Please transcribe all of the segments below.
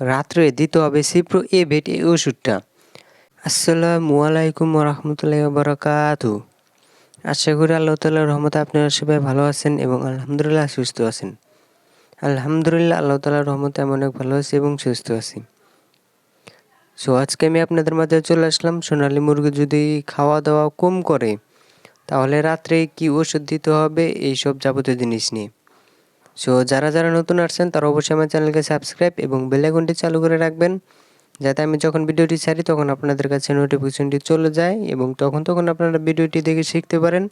রাত্রে দিতে হবে সিপ্রো এ ভেট এই ওষুধটা। আসসালামু আলাইকুম রহমতুল্লাহ বারাকাতু আশা করি আল্লাহ তাল্লাহ রহমতে আপনারা সবাই ভালো আছেন এবং আলহামদুলিল্লাহ সুস্থ আছেন। আলহামদুলিল্লাহ আল্লাহ তাল্লাহ রহমতে আমি অনেক ভালো আছি এবং সুস্থ আছি। সো আজকে আমি আপনাদের মাঝে চলে আসলাম সোনালি মুরগি যদি খাওয়া দাওয়া কম করে, তাহলে রাত্রে কি ওষুধ দিতে হবে, এইসব যাবতীয় জিনিস নিয়ে। সো যারা যারা নতুন আসছেন, তারা অবশ্যই আমার চ্যানেলকে সাবস্ক্রাইব এবং বেলাইকনটি চালু করে রাখবেন, যাতে আমি যখন ভিডিওটি ছাড়ি, তখন আপনাদের কাছে নোটিফিকেশনটি চলে যায় এবং তখন তখন আপনারা ভিডিওটি দেখে শিখতে পারেন।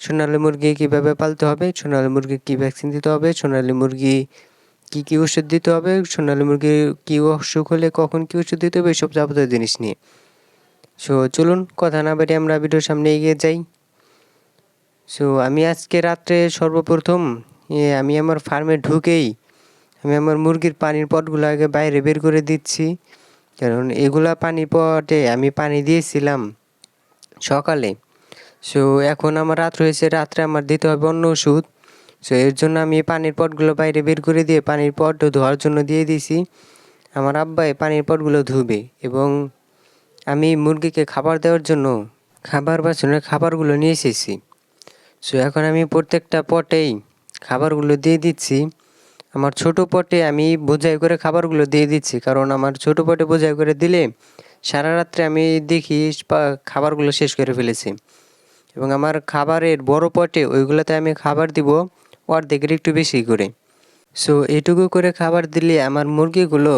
সোনালি মুরগি কীভাবে পালতে হবে, সোনালি মুরগি কী ভ্যাকসিন দিতে হবে, সোনালি মুরগি কী কী ওষুধ দিতে হবে, সোনালি মুরগির কী অসুখ হলে কখন কী ওষুধ দিতে হবে এইসব যাবতীয় জিনিস নিয়ে। সো চলুন, কথা না বাড়ি আমরা ভিডিওর সামনে এগিয়ে যাই। সো আমি আজকে রাত্রে সর্বপ্রথম আমি আমার ফার্মে ঢুকেই আমি আমার মুরগির পানির পটগুলো আগে বাইরে বের করে দিচ্ছি। কারণ এগুলা পানির পটে আমি পানি দিয়েছিলাম সকালে। সো এখন আমার রাত হয়েছে, রাত্রে আমার দিতে হবে অন্য ওষুধ। সো এর জন্য আমি পানির পটগুলো বাইরে বের করে দিয়ে পানির পট ধোয়ার জন্য দিয়ে দিয়েছি আমার আব্বাই পানির পটগুলো ধুবে এবং আমি মুরগিকে খাবার দেওয়ার জন্য খাবার বাছনের খাবারগুলো নিয়ে এসেছি। সো এখন আমি প্রত্যেকটা পটেই খাবারগুলো দিয়ে দিচ্ছি। আমার ছোট পটে আমি বোঝাই করে খাবারগুলো দিয়ে দিচ্ছি। কারণ আমার ছোট পটে বোঝাই করে দিলে সারা রাত্রে আমি দেখি খাবারগুলো শেষ করে ফেলেছি। এবং আমার খাবারের বড় পটে ওইগুলোতে আমি খাবার দিব অর্ধেকের একটু বেশি করে। সো এটুকু করে খাবার দিলে আমার মুরগিগুলো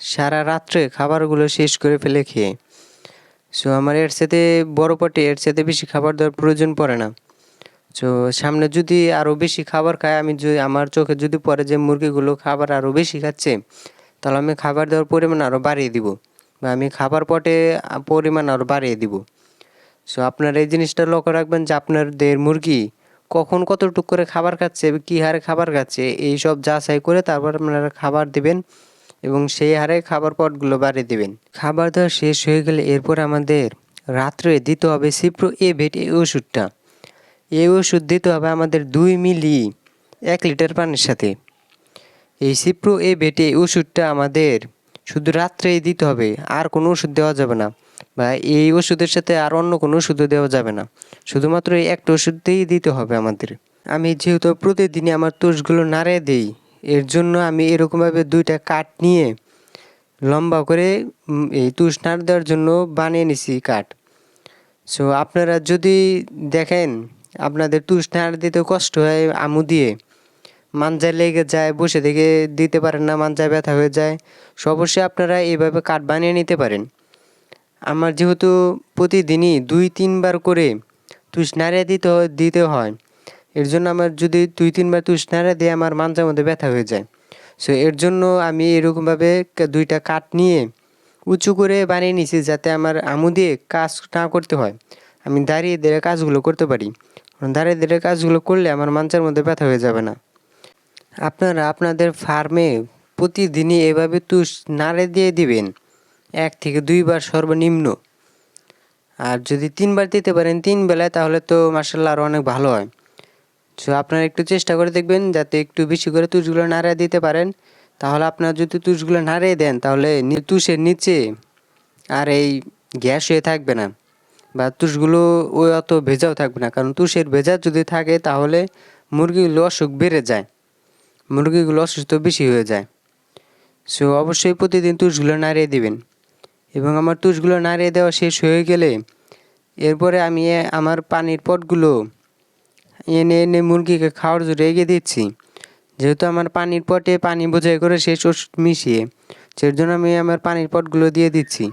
সারা রাত্রে খাবারগুলো শেষ করে ফেলে খেয়ে। সো আমার এর সাথে বড় পটে এর সাথে বেশি খাবার দেওয়ার প্রয়োজন পড়ে না। তো সামনে যদি আরও বেশি খাবার খায়, আমি যদি, আমার চোখে যদি পরে যে মুরগিগুলো খাবার আরও বেশি খাচ্ছে, তাহলে আমি খাবার দেওয়ার পরিমাণ আরও বাড়িয়ে দিব বা আমি খাবার পটে পরিমাণ আরও বাড়িয়ে দিব। সো আপনারা এই জিনিসটা লক্ষ্য রাখবেন যে আপনাদের মুরগি কখন কতটুকু করে খাবার খাচ্ছে, কী হারে খাবার খাচ্ছে, এই সব যাচাই করে তারপর আপনারা খাবার দিবেন এবং সেই হারে খাবার পটগুলো বাড়িয়ে দেবেন। খাবার দেওয়া শেষ হয়ে গেলে এরপর আমাদের রাত্রে দিতে হবে সিপ্রো এ ভেট এই ওষুধটা। এই ওষুধ দিতে হবে আমাদের দুই মিলি এক লিটার পানির সাথে। এই সিপ্রো এ বেটে ওষুধটা আমাদের শুধু রাত্রেই দিতে হবে, আর কোনো ওষুধ দেওয়া যাবে না। বা এই ওষুধের সাথে আর অন্য কোনো ওষুধও দেওয়া যাবে না। শুধুমাত্র এই একটা ওষুধতেই দিতে হবে আমাদের। আমি যেহেতু প্রতিদিনই আমার তোষগুলো নাড়ে দেই, এর জন্য আমি এরকমভাবে দুইটা কাঠ নিয়ে লম্বা করে এই তুষ নাড় দেওয়ার জন্য বানিয়ে নিছি কাঠ। সো আপনারা যদি দেখেন আপনাদের তুষনার দিতে কষ্ট হয় আমু দিয়ে। মাঞ্জায় লেগে যায়, বসে থেকে দিতে পারেন না মাঞ্জায় ব্যথা হয়ে যায়। অবশ্যই আপনারা এইভাবে কাঠ বানিয়ে নিতে পারেন। আমার যেহেতু প্রতিদিনই দুই, তিনবার করে তুষ নাড়িয়ে দিতে দিতে হয়। এর জন্য আমার যদি দুই, তিনবার তুষ নাড়িয়ে দিয়ে, আমার মাঞ্জার মধ্যে ব্যথা হয়ে যায়। সো এর জন্য আমি এরকমভাবে দুইটা কাঠ নিয়ে উঁচু করে বানিয়ে নিছি যাতে আমার আমু দিয়ে কাজ না করতে হয়। আমি দাঁড়িয়ে দাঁড়িয়ে কাজগুলো করতে পারি। দাঁড়িয়ে দাঁড়িয়ে কাজগুলো করলে আমার মাঞ্চার মধ্যে ব্যথা হয়ে যাবে না। আপনারা আপনাদের ফার্মে প্রতিদিনই এভাবে তুষ নাড়ে দিয়ে দিবেন। এক থেকে দুইবার সর্বনিম্ন। আর যদি তিনবার দিতে পারেন তিন বেলায়, তাহলে তো মার্শাল্লাহ আরও অনেক ভালো হয়। সো আপনারা একটু চেষ্টা করে দেখবেন, যাতে একটু বেশি করে তুষগুলো নাড়িয়ে দিতে পারেন। তাহলে আপনারা যদি তুষগুলো নাড়িয়ে দেন, তাহলে তুষের নিচে আর এই গ্যাস হয়ে থাকবে না। বা তুষগুলো ওই অত ভেজাও থাকবে না। কারণ তুষের ভেজা যদি থাকে, তাহলে মুরগিগুলো অসুখ বেড়ে যায়। মুরগিগুলো অসুস্থ বেশি হয়ে যায়। সো অবশ্যই প্রতিদিন তুষগুলো নাড়িয়ে দিবেন। এবং আমার তুষগুলো নাড়িয়ে দেওয়া শেষ হয়ে গেলে এরপরে আমি আমার পানির পটগুলো এনে এনে মুরগিকে খাওয়ার জন্য এগিয়ে দিচ্ছি। যেহেতু আমার পানির পটে পানি বোঝাই করে শেষ ওষুধ মিশিয়ে সেই জন্য আমি আমার পানির পটগুলো দিয়ে দিচ্ছি।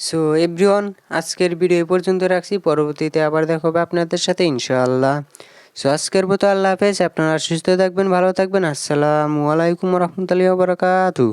সো এভরিওয়ান আজকের ভিডিও পর্যন্ত রাখছি। পরবর্তীতে আবার দেখাবে আপনাদের সাথে, ইনশাআল্লাহ। সো আজকের মতো আল্লাহ হাফেজ। আপনারা সুস্থ থাকবেন, ভালো থাকবেন। আসসালামু আলাইকুম রহমতুল্লাহ বারকাতু